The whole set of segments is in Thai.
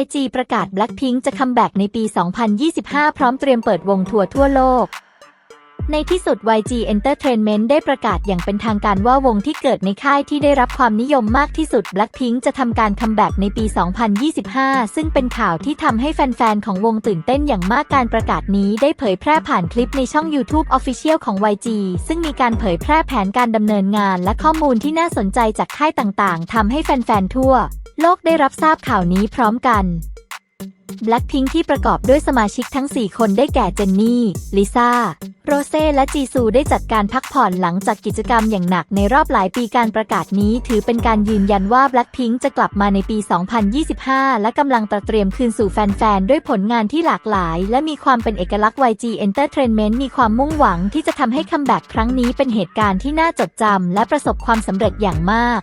YG ประกาศ Blackpink จะคัมแบ็กในปี 2025 พร้อมเตรียมเปิดวงทัวร์ทั่วโลก ในที่สุด YG Entertainment ได้ประกาศอย่างเป็นทางการว่าวงที่เกิดในค่ายที่ได้รับความนิยมมากที่สุด Blackpink จะทำการคัมแบ็กในปี 2025 ซึ่งเป็นข่าวที่ทำให้แฟนๆ ของวงตื่นเต้นอย่างมากการประกาศนี้ได้เผยแพร่ผ่านคลิปในช่อง YouTube Official ของ YG ซึ่งมีการเผยแพร่แผนการดำเนินงานและข้อมูลที่น่าสนใจจากค่ายต่างๆทำให้แฟนๆ ทั่ว โลกได้รับทราบข่าวนี้พร้อมกัน Blackpink ที่ประกอบด้วยสมาชิกทั้ง 4 คนได้แก่เจนนี่ ลิซ่า โรเซ่และจีซูได้จัดการพักผ่อนหลังจากกิจกรรมอย่างหนักในรอบหลายปีการประกาศนี้ ถือเป็นการยืนยันว่า Blackpink จะกลับมาในปี 2025 และกำลังตระเตรียมคืนสู่แฟน ๆ ด้วยผลงานที่หลากหลาย และมีความเป็นเอกลักษณ์ YG Entertainment มีความมุ่งหวังที่จะทำให้คัมแบ็กครั้งนี้เป็นเหตุการณ์ที่น่าจดจำและประสบความสำเร็จอย่างมาก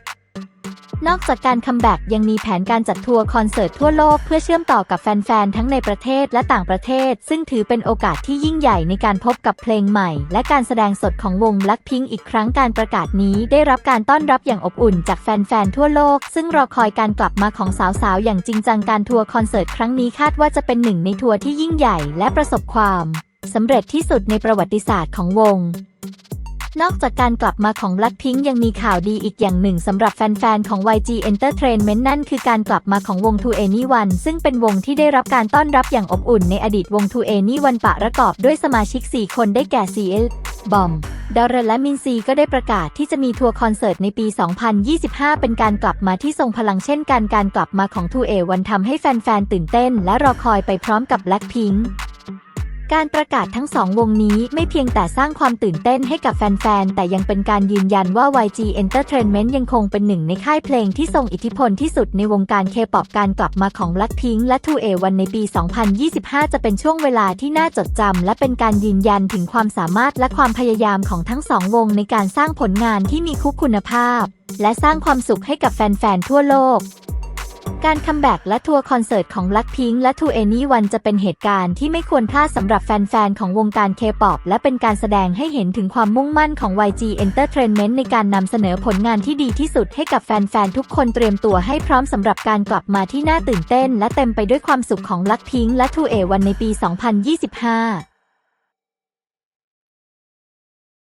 นอกจากการคัมแบ็กยังมีแผนการจัดทัวร์คอนเสิร์ตทั่วโลกเพื่อเชื่อมต่อกับแฟนๆ ทั้งในประเทศและต่างประเทศ ซึ่งถือเป็นโอกาสที่ยิ่งใหญ่ในการพบกับเพลงใหม่ และการแสดงสดของวง Blackpink อีกครั้งการประกาศนี้ได้รับการต้อนรับอย่างอบอุ่นจากแฟนๆ ทั่วโลก ซึ่งรอคอยการกลับมาของสาวๆ อย่างจริงจังการทัวร์คอนเสิร์ตครั้งนี้คาดว่าจะเป็นหนึ่งในทัวร์ที่ยิ่งใหญ่และประสบความสำเร็จที่สุดในประวัติศาสตร์ของวง นอกจากการกลับมาของ Blackpink ยังมีข่าวดีอีกอย่างหนึ่งสำหรับแฟนๆ ของ YG Entertainment นั่นคือการกลับมาของวง To Anyone ซึ่งเป็นวงที่ได้รับการต้อนรับอย่างอบอุ่นในอดีตวง To Anyone ปะประกอบด้วยสมาชิก 4 คนได้แก่ CL บอมดอร์และมินซีก็ได้ประกาศที่จะมีทัวร์คอนเสิร์ตในปี 2025 เป็นการกลับมาที่ทรงพลังเช่นกันการกลับมาของ To A วันทำให้แฟนๆ ตื่นเต้น และรอคอยไปพร้อมกับ Blackpink การประกาศทั้งสองวงนี้ไม่เพียงแต่สร้างความตื่นเต้นให้กับแฟนๆ แต่ยังเป็นการยืนยันว่า YG Entertainment ยังคงเป็นหนึ่งในค่ายเพลงที่ทรงอิทธิพลที่สุดในวงการเคป๊อปการกลับมาของ Blackpink และ 2A1 ในปี 2025 จะเป็นช่วงเวลาที่น่าจดจำและเป็นการยืนยันถึงความสามารถและความพยายามของทั้งสองวงในการสร้างผลงานที่มีคุคุณภาพ และสร้างความสุขให้กับแฟนๆ ทั่วโลก การคัมแบ็กและทัวร์คอนเสิร์ตของ Blackpink และ To Anyone จะเป็นเหตุการณ์ที่ไม่ควรพลาดสำหรับแฟน ๆ ของวงการ K-POP และเป็นการแสดงให้เห็นถึงความมุ่งมั่นของ YG Entertainment ในการนำเสนอผลงานที่ดีที่สุดให้กับแฟน ๆ ทุกคนเตรียมตัวให้พร้อมสำหรับการกลับมาที่น่าตื่นเต้น และเต็มไปด้วยความสุขของ Blackpink และ To A1 ในปี 2025